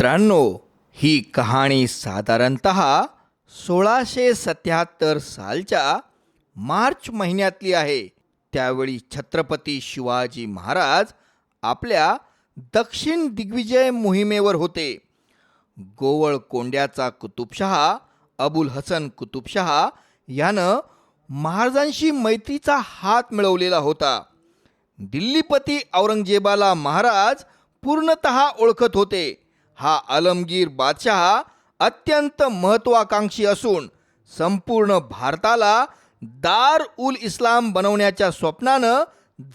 मित्रांनो ही कहाणी साधारणत सोळाशे सत्याहत्तर सालच्या मार्च महिन्यातली आहे. त्यावेळी छत्रपती शिवाजी महाराज आपल्या दक्षिण दिग्विजय मोहिमेवर होते. गोवळ कोंड्याचा कुतुबशहा अबुल हसन कुतुबशहा यानं महाराजांशी मैत्रीचा हात मिळवलेला होता. दिल्लीपती औरंगजेबाला महाराज पूर्णत ओळखत होते. हा आलमगीर बादशहा अत्यंत महत्त्वाकांक्षी असून संपूर्ण भारताला दार उल इस्लाम बनवण्याच्या स्वप्नानं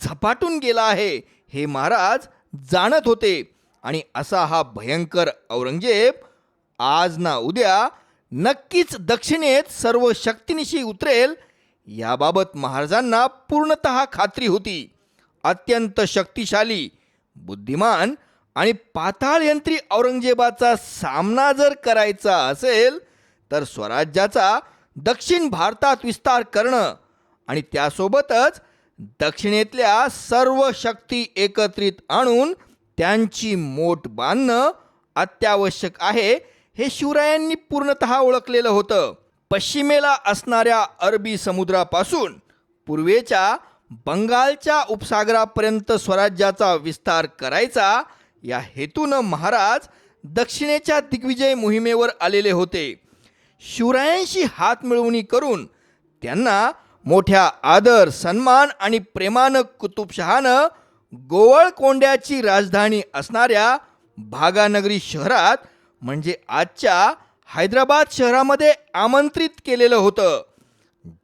झपाटून गेला आहे हे महाराज जाणत होते. आणि असा हा भयंकर औरंगजेब आज ना उद्या नक्कीच दक्षिणेत सर्व शक्तीनिशी उतरेल याबाबत महाराजांना पूर्णत खात्री होती. अत्यंत शक्तिशाली बुद्धिमान आणि पाताळयंत्री औरंगजेबाचा सामना जर करायचा असेल तर स्वराज्याचा दक्षिण भारतात विस्तार करणं आणि त्यासोबतच दक्षिणेतल्या सर्व शक्ती एकत्रित आणून त्यांची मोठ बांधणं अत्यावश्यक आहे हे शिवरायांनी पूर्णतः ओळखलेलं होतं. पश्चिमेला असणाऱ्या अरबी समुद्रापासून पूर्वेच्या बंगालच्या उपसागरापर्यंत स्वराज्याचा विस्तार करायचा या हेतूनं महाराज दक्षिणेच्या दिग्विजय मोहिमेवर आलेले होते. शिवरायांशी हात मिळवणी करून त्यांना मोठ्या आदर सन्मान आणि प्रेमानं कुतुबशहानं गोवळकोंड्याची राजधानी असणाऱ्या भागानगरी शहरात म्हणजे आजच्या हैदराबाद शहरामध्ये आमंत्रित केलेलं होतं.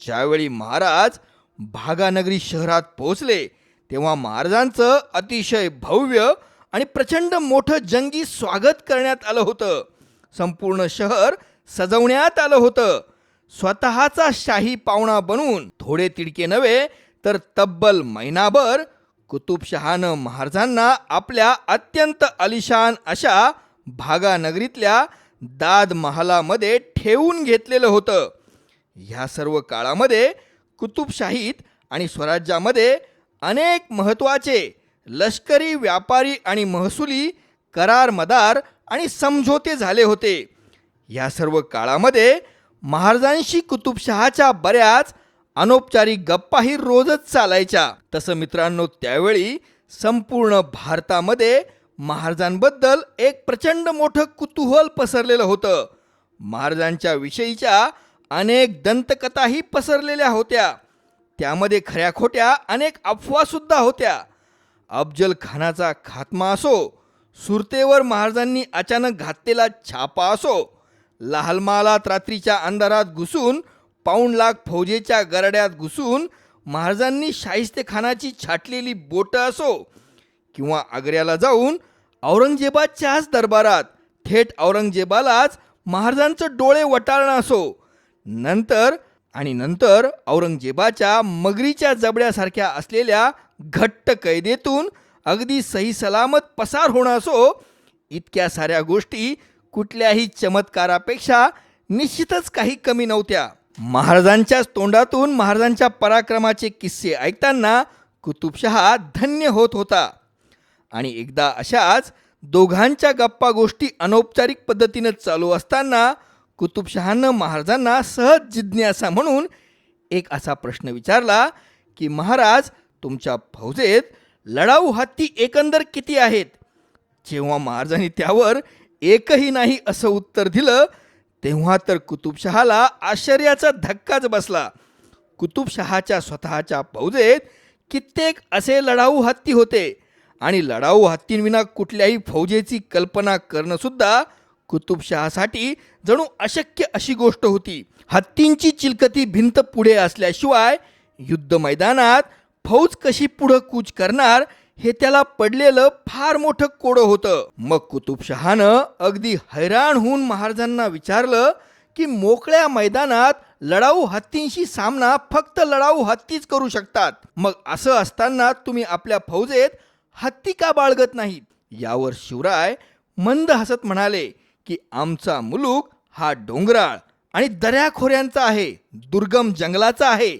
ज्यावेळी महाराज भागानगरी शहरात पोहोचले तेव्हा महाराजांचं अतिशय भव्य आणि प्रचंड मोठं जंगी स्वागत करण्यात आलं होतं. संपूर्ण शहर सजवण्यात आलं होतं. स्वतःचा शाही पाहुणा बनून थोडे तिडके नव्हे तर तब्बल महिनाभर कुतुबशहानं महाराजांना आपल्या अत्यंत अलिशान अशा भागानगरीतल्या दाद महालामध्ये ठेवून घेतलेलं होतं. ह्या सर्व काळामध्ये कुतुबशाहीत आणि स्वराज्यामध्ये अनेक महत्त्वाचे लष्करी व्यापारी आणि महसुली करार मदार आणि समझोते झाले होते. या सर्व काळामध्ये महाराजांशी कुतुबशहाच्या बऱ्याच अनौपचारिक गप्पाही रोजच चालायच्या. तसं मित्रांनो त्यावेळी संपूर्ण भारतामध्ये महाराजांबद्दल एक प्रचंड मोठं कुतूहल पसरलेलं होतं. महाराजांच्या विषयीच्या अनेक दंतकथाही पसरलेल्या होत्या. त्यामध्ये खऱ्या खोट्या अनेक अफवासुद्धा होत्या. अफजल खानाचा खात्मा असो सुरतेवर महाराजांनी अचानक घातलेला छापा असो लालमालात रात्रीच्या अंधारात घुसून पाऊण लाख फौजेच्या गरड्यात घुसून महाराजांनी शाहिस्तेखानाची छाटलेली बोटं असो किंवा आग्र्याला जाऊन औरंगजेबाच्याच दरबारात थेट औरंगजेबालाच महाराजांचं डोळे वटाळणं असो. नंतर आणि नंतर औरंगजेबाच्या मगरीच्या जबड्यासारख्या असलेल्या घट्ट कैदेतून अगदी सही सलामत पसार होणं असो इतक्या साऱ्या गोष्टी कुठल्याही चमत्कारापेक्षा निश्चितच काही कमी नव्हत्या. महाराजांच्याच तोंडातून महाराजांच्या पराक्रमाचे किस्से ऐकताना कुतुबशहा धन्य होत होता. आणि एकदा अशाच दोघांच्या गप्पा गोष्टी अनौपचारिक पद्धतीनं चालू असताना कुतुबशहानं महाराजांना सहज जिज्ञासा म्हणून एक असा प्रश्न विचारला की महाराज तुमच्या फौजेत लढाऊ हत्ती एकंदर किती आहेत? जेव्हा महाराजांनी त्यावर एकही नाही असं उत्तर दिलं तेव्हा तर कुतुबशहाला आश्चर्याचा धक्काच बसला. कुतुबशहाच्या स्वतःच्या फौजेत कित्येक असे लढाऊ हत्ती होते आणि लढाऊ हत्तींविना कुठल्याही फौजेची कल्पना करणंसुद्धा कुतुबशहासाठी जणू अशक्य अशी गोष्ट होती. हत्तींची चिलकती भिंत पुढे असल्याशिवाय युद्ध मैदानात फौज कशी पुढं कूच करणार हे त्याला पडलेलं फार मोठं कोडं होतं. मग कुतुबशहानं अगदी हैराण होऊन महाराजांना विचारलं की मोकळ्या मैदानात लढाऊ हत्तींशी सामना फक्त लढाऊ हत्तीच करू शकतात. मग असं असताना तुम्ही आपल्या फौजेत हत्ती का बाळगत नाहीत? यावर शिवराय मंद हसत म्हणाले की आमचा मुलूक हा डोंगराळ आणि दऱ्याखोऱ्यांचा आहे दुर्गम जंगलाचा आहे.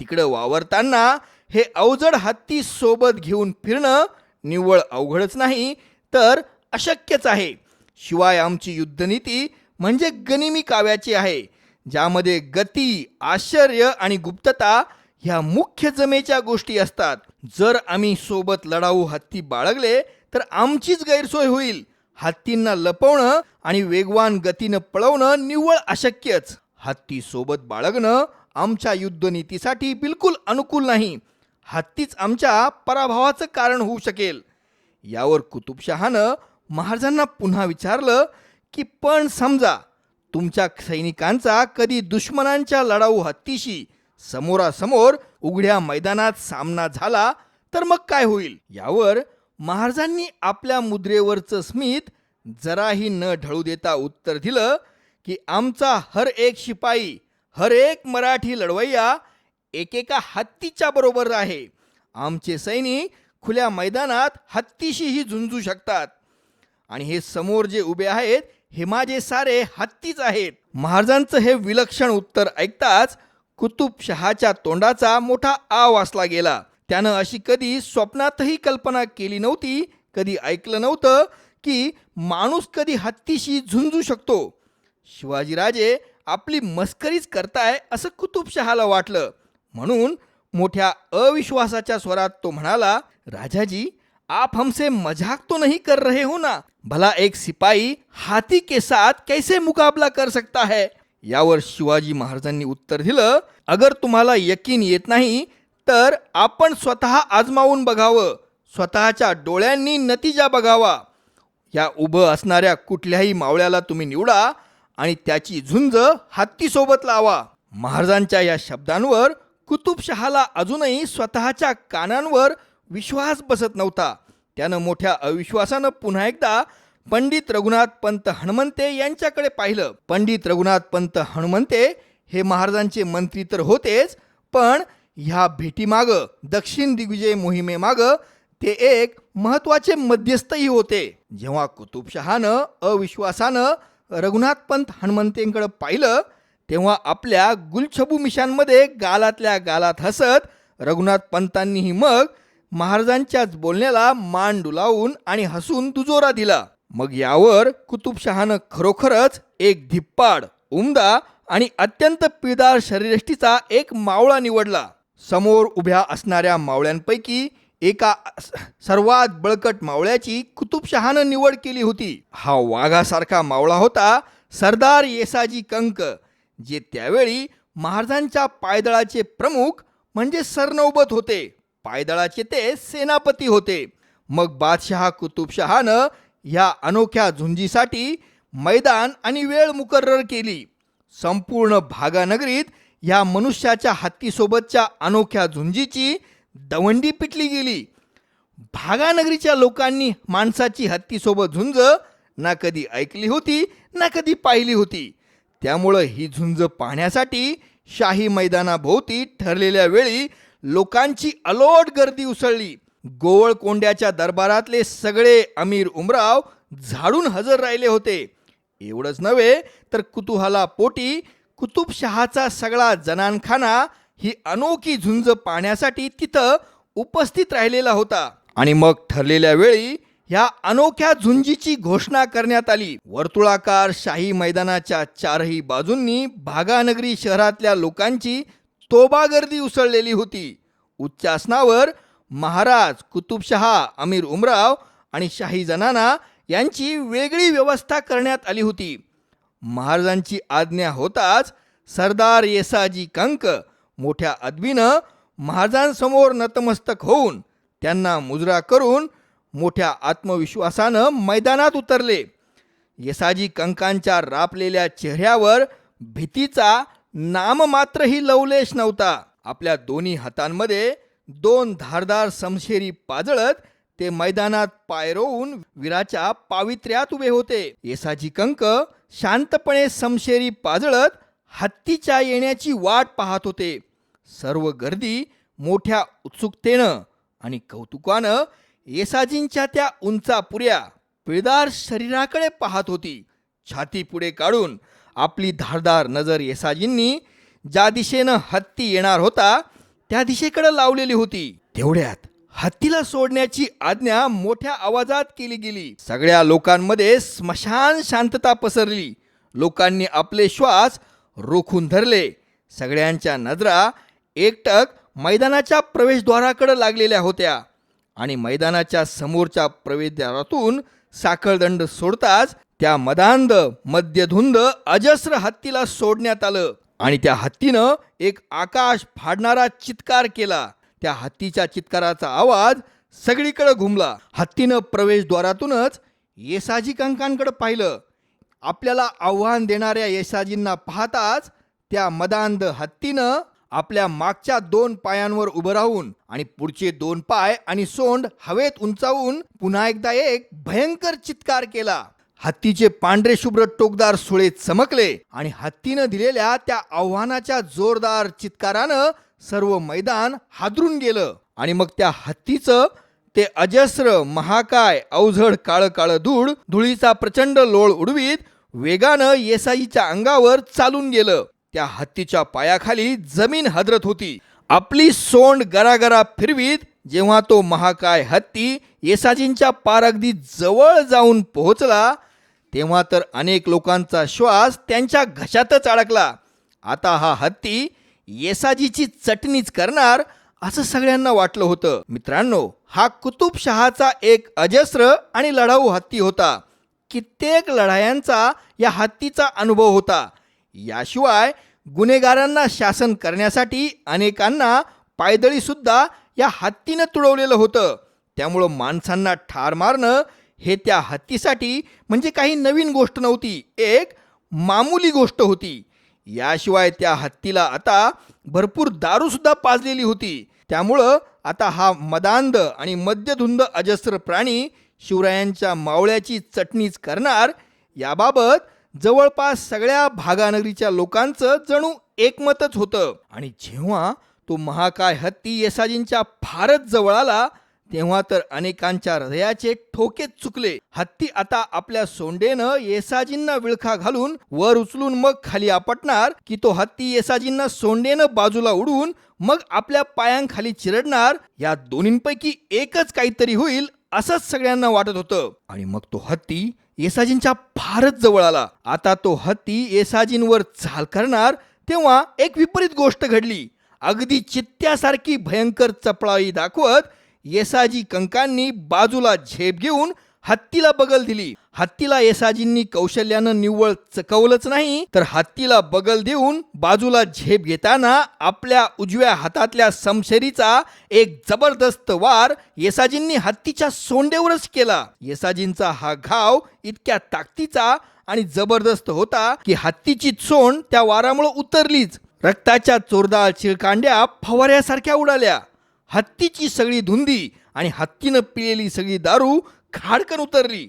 तिकडं वावरताना हे अवजड हत्ती सोबत घेऊन फिरणं निव्वळ अवघडच नाही तर अशक्यच आहे. शिवाय आमची युद्धनीती म्हणजे गनिमी काव्याची आहे ज्यामध्ये गती आश्चर्य आणि गुप्तता ह्या मुख्य जमेच्या गोष्टी असतात. जर आम्ही सोबत लढाऊ हत्ती बाळगले तर आमचीच गैरसोय होईल. हत्तींना लपवणं आणि वेगवान गतीनं पळवणं निव्वळ अशक्यच. हत्ती सोबत बाळगणं आमच्या युद्धनीतीसाठी बिलकुल अनुकूल नाही. हत्तीच आमच्या पराभवाचं कारण होऊ शकेल. यावर कुतुबशहानं महाराजांना पुन्हा विचारलं की पण समजा तुमच्या सैनिकांचा कधी दुश्मनांच्या लढाऊ हत्तीशी समोरासमोर उघड्या मैदानात सामना झाला तर मग काय होईल? यावर महाराजांनी आपल्या मुद्रेवरचं स्मित जराही न ढळू देता उत्तर दिलं की आमचा हर एक शिपाई हर एक मराठी लढवय्या एकेका हत्तीच्या बरोबर आहे. आमचे सैनिक खुल्या मैदानात हत्तीशीही झुंजू शकतात. आणि हे समोर जे उभे आहेत हे माझे सारे हत्तीच आहेत. महाराजांचं हे विलक्षण उत्तर ऐकताच कुतुबशहाच्या तोंडाचा मोठा आ वासला गेला. त्यानं अशी कधी स्वप्नातही कल्पना केली नव्हती कधी ऐकलं नव्हतं की माणूस कधी हत्तीशी झुंजू शकतो. शिवाजीराजे आपली मस्करीच करताय असं कुतुबशहाला वाटलं. म्हणून मोठ्या अविश्वासाच्या स्वरात तो म्हणाला राजाजी आप हमसे मजाक तो नहीं कर रहे हो ना? भला एक सिपाही हाथी के साथ कैसे मुकाबला कर सकता है? यावर शिवाजी महाराजांनी उत्तर दिलं अगर तुम्हाला यकीन येत नाही तर आपण स्वतः आजमावून बघावं. स्वतःच्या डोळ्यांनी नतीजा बघावा. या उभं असणाऱ्या कुठल्याही मावळ्याला तुम्ही निवडा आणि त्याची झुंज हत्तीसोबत लावा. महाराजांच्या या शब्दांवर कुतुबशहाला अजूनही स्वतःच्या कानांवर विश्वास बसत नव्हता. त्यानं मोठ्या अविश्वासानं पुन्हा एकदा पंडित रघुनाथ पंत हनुमंते यांच्याकडे पाहिलं. पंडित रघुनाथ पंत हनुमंते हे महाराजांचे मंत्री तर होतेच पण ह्या भेटीमागं दक्षिण दिग्विजय मोहिमेमागं ते एक महत्त्वाचे मध्यस्थही होते. जेव्हा कुतुबशहानं अविश्वासानं रघुनाथ पंत हनुमंतेंकडे पाहिलं तेव्हा आपल्या गुलछबू मिशांमध्ये गालातल्या गालात हसत रघुनाथ पंतांनीही मग महाराजांच्याच बोलण्याला मान डुलावून आणि हसून दुजोरा दिला. मग यावर कुतुबशहानं खरोखरच एक धिप्पाड उमदा आणि अत्यंत पिळदार शरीरष्टीचा एक मावळा निवडला. समोर उभ्या असणाऱ्या मावळ्यांपैकी एका सर्वात बळकट मावळ्याची कुतुबशहानं निवड केली होती. हा वाघासारखा मावळा होता सरदार येसाजी कंक जे त्यावेळी महाराजांच्या पायदळाचे प्रमुख म्हणजे सरनौबत होते. पायदळाचे ते सेनापती होते. मग बादशहा कुतुबशहानं ह्या अनोख्या झुंजीसाठी मैदान आणि वेळ मुकर्र केली. संपूर्ण भागानगरीत या मनुष्याच्या हत्तीसोबतच्या अनोख्या झुंजीची दवंडी पिटली गेली. भागानगरीच्या लोकांनी माणसाची हत्तीसोबत झुंज ना कधी ऐकली होती ना कधी पाहिली होती. त्यामुळं ही झुंज पाहण्यासाठी शाही मैदानाभोवती ठरलेल्या वेळी लोकांची अलोट गर्दी उसळली. गोवळकोंड्याच्या दरबारातले सगळे अमीर उमराव झाडून हजर राहिले होते. एवढंच नव्हे तर कुतुहाला पोटी कुतुबशहाचा सगळा जनानखाना ही अनोखी झुंज पाहण्यासाठी तिथं उपस्थित राहिलेला होता. आणि मग ठरलेल्या वेळी ह्या अनोख्या झुंजीची घोषणा करण्यात आली. वर्तुळाकार शाही मैदानाच्या चारही बाजूंनी भागानगरी शहरातल्या लोकांची तोबागर्दी उसळलेली होती. उच्चासनावर महाराज कुतुबशहा अमीर उमराव आणि शाही जनाना यांची वेगळी व्यवस्था करण्यात आली होती. महाराजांची आज्ञा होताच सरदार येसाजी कंक मोठ्या अदबीनं महाराजांसमोर नतमस्तक होऊन त्यांना मुजरा करून मोठ्या आत्मविश्वासानं मैदानात उतरले. येसाजी कंकांच्या रापलेल्या चेहऱ्यावर भीतीचा नाममात्रही लवलेश नव्हता. आपल्या दोन्ही हातांमध्ये दोन धारदार समशेरी पाजळत ते मैदानात पायरोवून वीराच्या पावित्र्यात उभे होते. येसाजी कंक शांतपणे समशेरी पाजळत हत्तीच्या येण्याची वाट पाहत होते. सर्व गर्दी मोठ्या उत्सुकतेनं आणि कौतुकानं येसाजींच्या त्या उंचापुऱ्या पिळदार शरीराकडे पाहत होती. छाती पुढे काढून आपली धारदार नजर येसाजींनी ज्या दिशेनं हत्ती येणार होता त्या दिशेकडे लावलेली होती. तेवढ्यात हत्तीला सोडण्याची आज्ञा मोठ्या आवाजात केली गेली. सगळ्या लोकांमध्ये स्मशान शांतता पसरली. लोकांनी आपले श्वास रोखून धरले. सगळ्यांच्या नजरा एकटक मैदानाच्या प्रवेशद्वाराकडे लागलेल्या होत्या. आणि मैदानाच्या समोरच्या प्रवेशद्वारातून साखळदंड सोडताच त्या मदांध मध्यधुंद अजस्र हत्तीला सोडण्यात आलं. आणि त्या हत्तीनं एक आकाश फाडणारा चित्कार केला. त्या हत्तीच्या चित्काराचा आवाज सगळीकडे घुमला. हत्तीनं प्रवेशद्वारातूनच येसाजी कंकांकडे पाहिलं. आपल्याला आव्हान देणाऱ्या येसाजींना पाहताच त्या मदांध हत्तीनं आपल्या मागच्या दोन पायांवर उभं राहून आणि पुढचे दोन पाय आणि सोंड हवेत उंचावून पुन्हा एकदा एक भयंकर चित्कार केला. हत्तीचे पांढरे शुभ्र टोकदार सुळे चमकले आणि हत्तीनं दिलेल्या त्या आव्हानाच्या जोरदार चित्कारानं सर्व मैदान हादरून गेलं. आणि मग त्या हत्तीचं ते अजस्र महाकाय अवझड काळं काळं धूळ धुळीचा प्रचंड लोळ उडवीत वेगानं येसाईच्या अंगावर चालून गेलं. त्या हत्तीच्या पायाखाली जमीन हदरत होती. आपली सोंड गरागरा फिरवीत जेव्हा तो महाकाय हत्ती येसाजींच्या पार अगदी जवळ जाऊन पोहोचला तेव्हा तर अनेक लोकांचा श्वास त्यांच्या घशातच अडकला. आता हा हत्ती येसाजीची चटणीच करणार असं सगळ्यांना वाटलं होतं. मित्रांनो हा कुतुबशहाचा एक अजस्र आणि लढाऊ हत्ती होता. कित्येक लढायांचा या हत्तीचा अनुभव होता. याशिवाय गुन्हेगारांना शासन करण्यासाठी अनेकांना पायदळी सुद्धा या हत्तीनं तुडवलेलं होतं. त्यामुळं माणसांना ठार मारणं हे त्या हत्तीसाठी म्हणजे काही नवीन गोष्ट नव्हती एक मामूली गोष्ट होती. याशिवाय त्या हत्तीला आता भरपूर दारूसुद्धा पाजलेली होती. त्यामुळं आता हा मदांध आणि मद्यधुंद अजस्र प्राणी शिवरायांच्या मावळ्याची चटणीच करणार याबाबत जवळपास सगळ्या भागानगरीच्या लोकांचं जणू एकमतच होतं. आणि जेव्हा तो महाकाय हत्ती येसाजींच्या फारच जवळ आला तेव्हा तर अनेकांच्या हृदयाचे ठोके चुकले. हत्ती आता आपल्या सोंडेनं येसाजींना विळखा घालून वर उचलून मग खाली आपटणार की तो हत्ती येसाजींना सोंडेनं बाजूला उडवून मग आपल्या पायांखाली चिरडणार या दोन्हींपैकी एकच काहीतरी होईल असंच सगळ्यांना वाटत होतं. आणि मग तो हत्ती येसाजींच्या फारच जवळ आला. आता तो हत्ती येसाजींवर चाल करणार तेव्हा एक विपरीत गोष्ट घडली. अगदी चित्त्यासारखी भयंकर चपळाई दाखवत येसाजी कंकांनी बाजूला झेप घेऊन हत्तीला बगल दिली. हत्तीला येसाजींनी कौशल्यानं निव्वळ चकवलंच नाही तर हत्तीला बगल देऊन बाजूला झेप घेताना आपल्या उजव्या हातातल्या समशेरीचा एक जबरदस्त वार येसाजींनी हत्तीच्या सोंडेवरच केला. येसाजींचा हा घाव इतक्या ताकदीचा आणि जबरदस्त होता की हत्तीची सोंड त्या वारामुळे उतरलीच. रक्ताच्या चोरदार चिळकांड्या फवाऱ्यासारख्या उडाल्या. हत्तीची सगळी धुंदी आणि हत्तीनं पिलेली सगळी दारू खाडकन उतरली.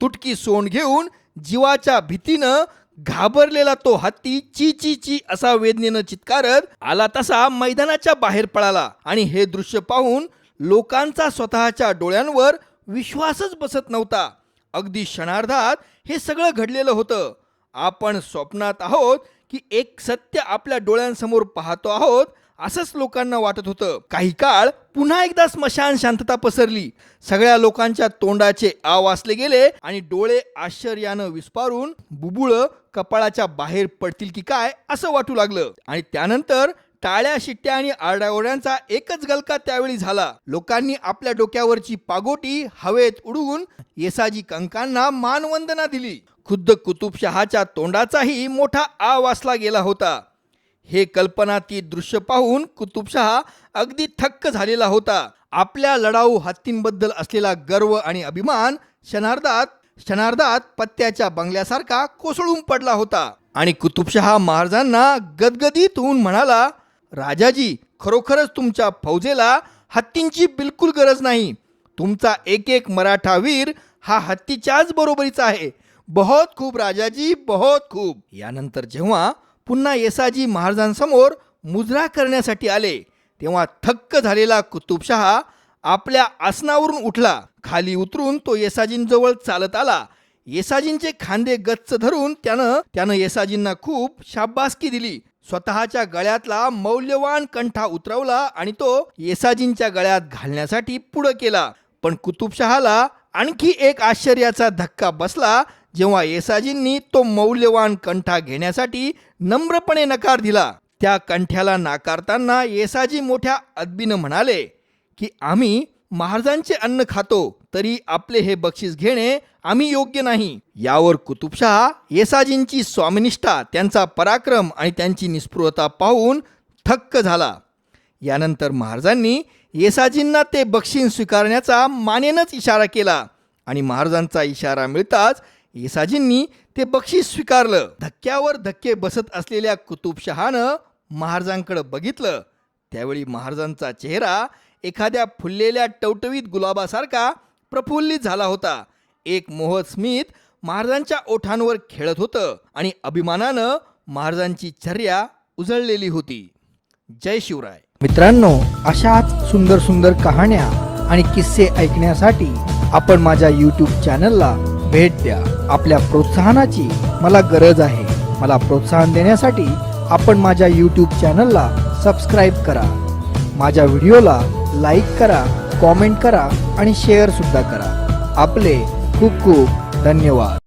तुटकी सोंड घेऊन जीवाच्या भीतीनं घाबरलेला तो हत्ती ची ची ची असा वेदनेनं चित्कारत आला तसा मैदानाच्या बाहेर पळाला. आणि हे दृश्य पाहून लोकांचा स्वतःच्या डोळ्यांवर विश्वासच बसत नव्हता. अगदी क्षणार्धात हे सगळं घडलेलं होतं. आपण स्वप्नात आहोत की एक सत्य आपल्या डोळ्यांसमोर पाहतो आहोत असंच लोकांना वाटत होतं. काही काळ पुन्हा एकदा स्मशान शांतता पसरली. सगळ्या लोकांच्या तोंडाचे आ वाचले गेले आणि डोळे आश्चर्यानं विस्पारून बुबुळ कपाळाच्या बाहेर पडतील की काय असं वाटू लागलं. आणि त्यानंतर टाळ्या शिट्ट्या आणि आरडाओरड्यांचा एकच गलका त्यावेळी झाला. लोकांनी आपल्या डोक्यावरची पागोटी हवेत उडवून येसाजी कंकांना मानवंदना दिली. खुद्द कुतुबशहाच्या तोंडाचाही मोठा आ वासला गेला होता. हे कल्पनातीत दृश्य पाहून कुतुबशहा अगदी थक्क झालेला होता. आपल्या लढाऊ हत्तींबद्दल असलेला गर्व आणि अभिमान क्षणार्धात क्षणार्धात पत्त्याच्या बंगल्यासारखा कोसळून पडला होता. आणि कुतुबशहा महाराजांना गदगदीत होऊन म्हणाला राजाजी खरोखरच तुमच्या फौजेला हत्तींची बिलकुल गरज नाही. तुमचा एक एक मराठा वीर हा हत्तीच्याच बरोबरीचा आहे. बहुत खूप राजाजी बहुत खूप. यानंतर जेव्हा पुन्हा येसाजी महाराजांसमोर मुजरा करण्यासाठी आले. तेव्हा थक्क झालेला कुतुबशहा आपल्या आसनावरून उठला. खाली उतरून तो येसाजींजवळ चालत आला. येसाजींचे खांदे गच्च धरून त्यानं त्यानं येसाजींना खूप शाबासकी दिली. स्वतःच्या गळ्यातला मौल्यवान कंठा उतरवला आणि तो येसाजींच्या गळ्यात घालण्यासाठी पुढं केला. पण कुतुबशहाला आणखी एक आश्चर्याचा धक्का बसला. जेव्हा येसाजींनी तो मौल्यवान कंठा घेण्यासाठी नम्रपणे नकार दिला त्या कंठ्याला नाकारताना येसाजी मोठ्या अदबीनं म्हणाले की आम्ही महाराजांचे अन्न खातो तरी आपले हे बक्षीस घेणे आम्ही योग्य नाही. यावर कुतुबशहा येसाजींची स्वामिनिष्ठा त्यांचा पराक्रम आणि त्यांची निस्पृहता पाहून थक्क झाला. यानंतर महाराजांनी येसाजींना ते बक्षीस स्वीकारण्याचा मानेनच इशारा केला आणि महाराजांचा इशारा मिळताच येसाजींनी ते बक्षीस स्वीकारलं. धक्क्यावर धक्के बसत असलेल्या कुतुबशहानं महाराजांकडे बघितलं. त्यावेळी महाराजांचा चेहरा एखाद्या फुललेल्या टवटवीत गुलाबासारखा प्रफुल्लित झाला होता. एक मोहत स्मित महाराजांच्या ओठांवर खेळत होतं आणि अभिमानानं महाराजांची चर्या उजळलेली होती. जय शिवराय. मित्रांनो अशाच सुंदर सुंदर कहाण्या आणि किस्से ऐकण्यासाठी आपण माझ्या यूट्यूब चॅनलला भेट द्या. आपल्या प्रोत्साहनाची मला गरज आहे. मला प्रोत्साहन देण्यासाठी आपण माझ्या यूट्यूब चॅनलला सबस्क्राईब करा. माझ्या व्हिडिओला लाईक करा कॉमेंट करा आणि शेअरसुद्धा करा. आपले खूप खूप धन्यवाद.